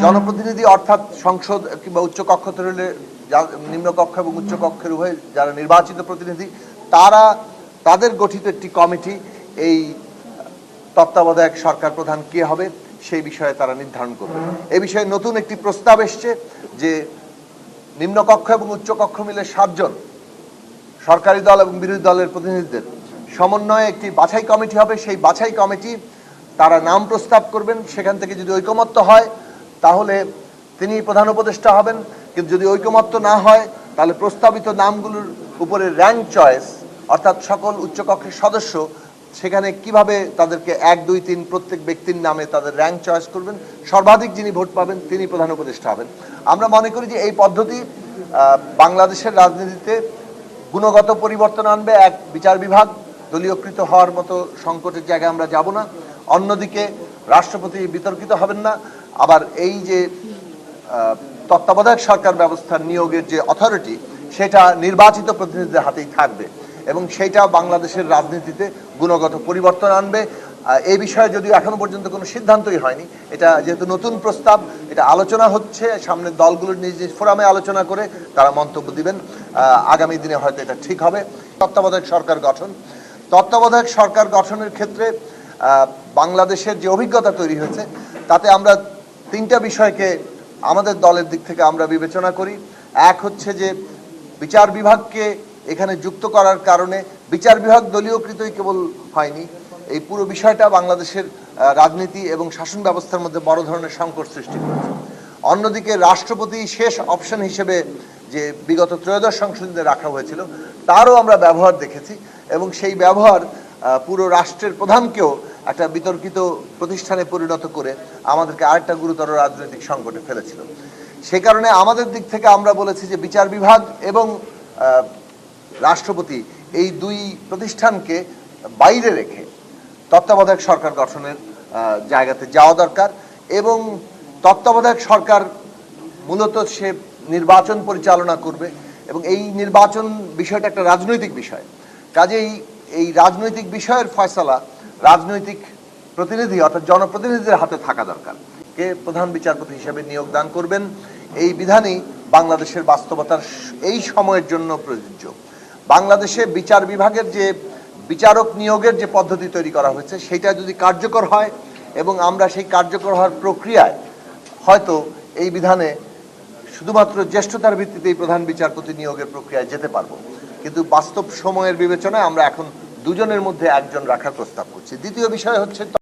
জনপ্রতিনিধি অর্থাৎ সংসদ কিংবা উচ্চ কক্ষ হলে যা- নিম্ন কক্ষ এবং উচ্চ কক্ষের উভয় যারা নির্বাচিত প্রতিনিধি তারা তাদের গঠিত একটি কমিটি এই তত্ত্বাবধায়ক সরকার প্রধান কে হবে সেই বিষয়ে তারা নির্ধারণ করবে। এ বিষয়ে নতুন একটি প্রস্তাব এসছে যে নিম্নকক্ষ এবং উচ্চ কক্ষ মিলে সাতজন সরকারি দল এবং বিরোধী দলের প্রতিনিধিদের সমন্বয়ে একটি বাছাই কমিটি হবে। সেই বাছাই কমিটি তারা নাম প্রস্তাব করবেন। সেখান থেকে যদি ঐকমত্য হয় তাহলে তিনি প্রধান উপদেষ্টা হবেন। কিন্তু যদি ঐকমত্য না হয়, তাহলে প্রস্তাবিত নামগুলোর উপরে র্যাঙ্ক চয়েস অর্থাৎ সকল উচ্চকক্ষের সদস্য, সেখানে কীভাবে তাদেরকে এক, দুই, তিন প্রত্যেক ব্যক্তির নামে তাদের র্যাঙ্ক চয়েস করবেন, সর্বাধিক যিনি ভোট পাবেন, তিনি প্রধান উপদেষ্টা হবেন। আমরা মনে করি যে এই পদ্ধতি বাংলাদেশের রাজনীতিতে গুণগত পরিবর্তন আনবে, এক বিচার বিভাগ, দলীয়কৃত হওয়ার মতো সংকটের জায়গায় আমরা যাব না। অন্যদিকে, রাষ্ট্রপতি বিতর্কিত হবেন না। আবার এই যে তত্ত্বাবধায়ক সরকার ব্যবস্থার নিয়োগের যে অথরিটি সেটা নির্বাচিত প্রতিনিধিদের হাতেই থাকবে এবং সেটা বাংলাদেশের রাজনীতিতে গুণগত পরিবর্তন আনবে। এই বিষয়ে যদিও এখনও পর্যন্ত কোনো সিদ্ধান্তই হয়নি, এটা যেহেতু নতুন প্রস্তাব, এটা আলোচনা হচ্ছে সামনে দলগুলোর নিজ নিজ ফোরামে আলোচনা করে তারা মন্তব্য দিবেন। আগামী দিনে হয়তো এটা ঠিক হবে। তত্ত্বাবধায়ক সরকার গঠন। তত্ত্বাবধায়ক সরকার গঠনের ক্ষেত্রে বাংলাদেশের যে অভিজ্ঞতা তৈরি হয়েছে, তাতে আমরা তিনটা বিষয়কে আমাদের দলের দিক থেকে আমরা বিবেচনা করি। এক হচ্ছে যে, বিচার বিভাগকে এখানে যুক্ত করার কারণে বিচার বিভাগ দলীয়কৃতই কেবল হয়নি। এই পুরো বিষয়টা বাংলাদেশের রাজনীতি এবং শাসন ব্যবস্থার মধ্যে বড় ধরনের সংকট সৃষ্টি করেছে। অন্যদিকে রাষ্ট্রপতি শেষ অপশন হিসেবে যে বিগত ত্রয়োদশ সংশোধনীতে রাখা হয়েছিল, তারও আমরা ব্যবহার দেখেছি এবং সেই ব্যবহার পুরো রাষ্ট্রের প্রধানকেও একটা বিতর্কিত প্রতিষ্ঠানে পরিণত করে আমাদেরকে আরেকটা গুরুতর রাজনৈতিক সংকটে ফেলেছিল। সে কারণে আমাদের দিক থেকে আমরা বলেছি যে বিচার বিভাগ এবং রাষ্ট্রপতি এই দুই প্রতিষ্ঠানকে বাইরে রেখে তত্ত্বাবধায়ক সরকার গঠনের জায়গাতে যাওয়া দরকার এবং তত্ত্বাবধায়ক সরকার মূলত সে নির্বাচন পরিচালনা করবে এবং এই নির্বাচন বিষয়টা একটা রাজনৈতিক বিষয়। কাজেই এই রাজনৈতিক বিষয়ের ফয়সালা রাজনৈতিক প্রতিনিধি অর্থাৎ জনপ্রতিনিধিদের হাতে থাকা দরকার। কে প্রধান বিচারপতি হিসেবে নিয়োগ দান করবেন, এই বিধানই বাংলাদেশের বাস্তবতার এই সময়ের জন্য প্রযোজ্য। বাংলাদেশে বিচার বিভাগের যে বিচারক নিয়োগের যে পদ্ধতি তৈরি করা হয়েছে, সেটা যদি কার্যকর হয় এবং আমরা সেই কার্যকর হওয়ার প্রক্রিয়ায় হয়তো এই বিধানে শুধুমাত্র জ্যেষ্ঠতার ভিত্তিতেই প্রধান বিচারপতি নিয়োগের প্রক্রিয়ায় যেতে পারব। কিন্তু বাস্তব সময়ের বিবেচনায় আমরা এখন দুজনের মধ্যে একজন রাখার প্রস্তাব করছি। দ্বিতীয় বিষয় হচ্ছে